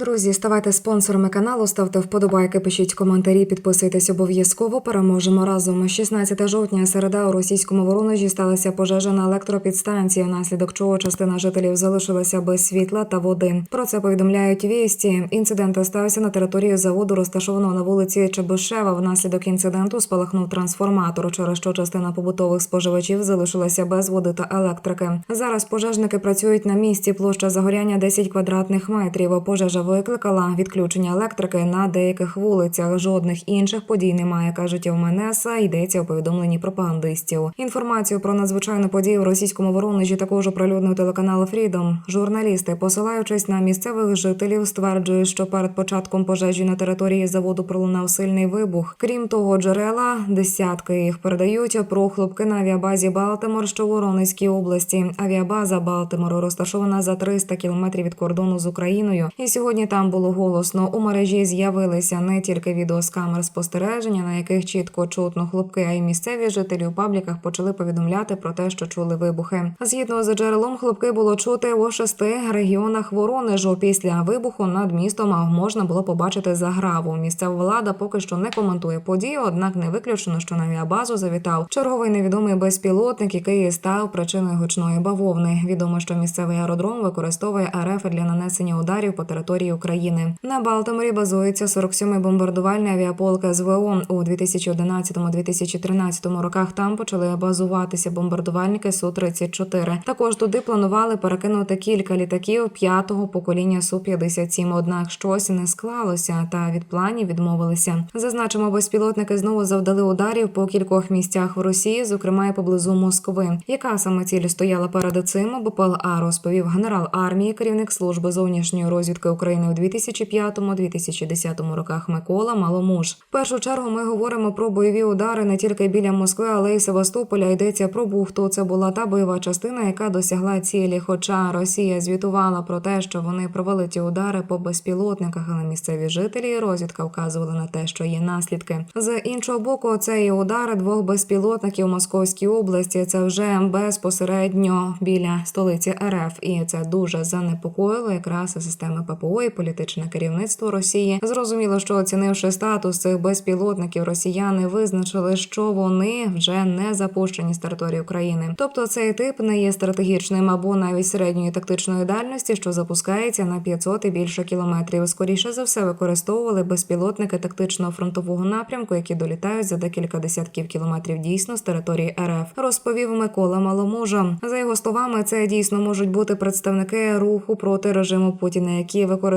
Друзі, ставайте спонсорами каналу, ставте вподобайки, пишіть коментарі, підписуйтесь обов'язково. Переможемо разом. 16 жовтня, середа у російському воронежі сталася пожежа на електропідстанції, внаслідок чого частина жителів залишилася без світла та води. Про це повідомляють вісті. Інцидент стався на території заводу, розташованого на вулиці Чебишева. Внаслідок інциденту спалахнув трансформатор, через що частина побутових споживачів залишилася без води та електрики. Зараз пожежники працюють на місці. Площа загоряння 10 квадратних метрів. Пожежа викликала відключення електрики на деяких вулицях. Жодних інших подій немає, кажуть в МНС. Йдеться у повідомленні пропагандистів. Інформацію про надзвичайну подію в російському воронежі також оприлюднив телеканал Фрідом. Журналісти, посилаючись на місцевих жителів, стверджують, що перед початком пожежі на території заводу пролунав сильний вибух. Крім того, джерела десятки їх передають про хлопки на авіабазі Балтимор, що у Воронезькій області. Авіабаза Балтимору розташована за 300 кілометрів від кордону з Україною. І сьогодні там було голосно. У мережі з'явилися не тільки відео з камер спостереження, на яких чітко чутно хлопки, а й місцеві жителі у пабліках почали повідомляти про те, що чули вибухи. Згідно з джерелом, хлопки було чути у шести регіонах Воронежу. Після вибуху над містом можна було побачити заграву. Місцева влада поки що не коментує подію, однак не виключено, що на авіабазу завітав черговий невідомий безпілотник, який став причиною гучної бавовни. Відомо, що місцевий аеродром використовує РФ для нанесення ударів по території України. На Балтиморі базується 47-й бомбардувальний авіаполк СВО. У 2011-2013 роках там почали базуватися бомбардувальники су 34 Також туди планували перекинути кілька літаків п'ятого покоління су 57 Однак щось не склалося, та від планів відмовилися. Зазначимо, безпілотники знову завдали ударів по кількох місцях в Росії, зокрема і поблизу Москви. Яка саме ціль стояла перед цим? БПЛА розповів генерал армії, керівник служби зовнішньої розвідки України у 2005-2010 роках Микола Маломуж. В першу чергу ми говоримо про бойові удари не тільки біля Москви, але й Севастополя. Йдеться про бухту. Це була та бойова частина, яка досягла цілі. Хоча Росія звітувала про те, що вони провели ті удари по безпілотниках, але місцеві жителі і розвідка вказували на те, що є наслідки. З іншого боку, це і удари двох безпілотників Московській області. Це вже безпосередньо біля столиці РФ, і це дуже занепокоїло якраз системи ППО і політичне керівництво Росії. Зрозуміло, що оцінивши статус цих безпілотників, росіяни визначили, що вони вже не запущені з території України. Тобто цей тип не є стратегічним або навіть середньої тактичної дальності, що запускається на 500 і більше кілометрів. Скоріше за все використовували безпілотники тактичного фронтового напрямку, які долітають за декілька десятків кілометрів дійсно з території РФ. Розповів Микола Маломожа. За його словами, це дійсно можуть бути представники руху проти режиму Путіна, які використовують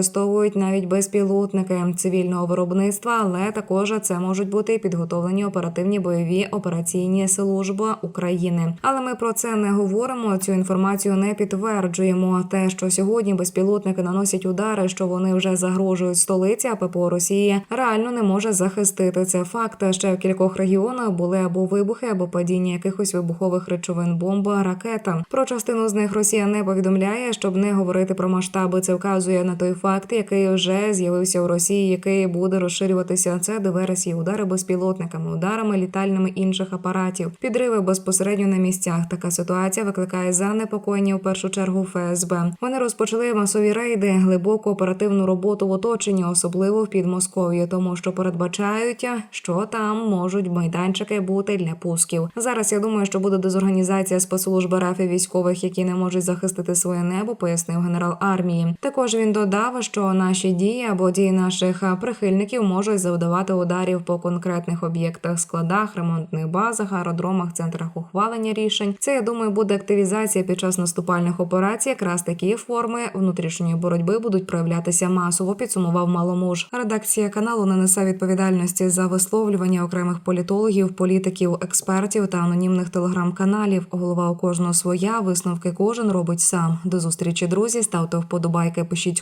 навіть безпілотники цивільного виробництва, але також це можуть бути підготовлені оперативні бойові операційні служби України. Але ми про це не говоримо. Цю інформацію не підтверджуємо. Те, що сьогодні безпілотники наносять удари, що вони вже загрожують столиці, а ППО Росії реально не може захистити це факт. Ще в кількох регіонах були або вибухи, або падіння якихось вибухових речовин, бомба, ракета. Про частину з них Росія не повідомляє, щоб не говорити про масштаби. Це вказує на той факт, який вже з'явився у Росії, який буде розширюватися. Це диверсії, удари безпілотниками, ударами літальними інших апаратів, підриви безпосередньо на місцях. Така ситуація викликає занепокоєння у першу чергу ФСБ. Вони розпочали масові рейди, глибоку оперативну роботу в оточенні, особливо в Підмосков'ї, тому що передбачають, що там можуть майданчики бути для пусків. Зараз я думаю, що буде дезорганізація спецслужб РФ і військових, які не можуть захистити своє небо, пояснив генерал армії. Також він додав, що наші дії або дії наших прихильників можуть завдавати ударів по конкретних об'єктах, складах, ремонтних базах, аеродромах, центрах ухвалення рішень. Це я думаю, буде активізація під час наступальних операцій. Якраз такі форми внутрішньої боротьби будуть проявлятися масово. Підсумував маломуж. Редакція каналу не несе відповідальності за висловлювання окремих політологів, політиків, експертів та анонімних телеграм-каналів. Голова у кожного своя висновки кожен робить сам. До зустрічі, друзі. Ставте вподобайки, пишіть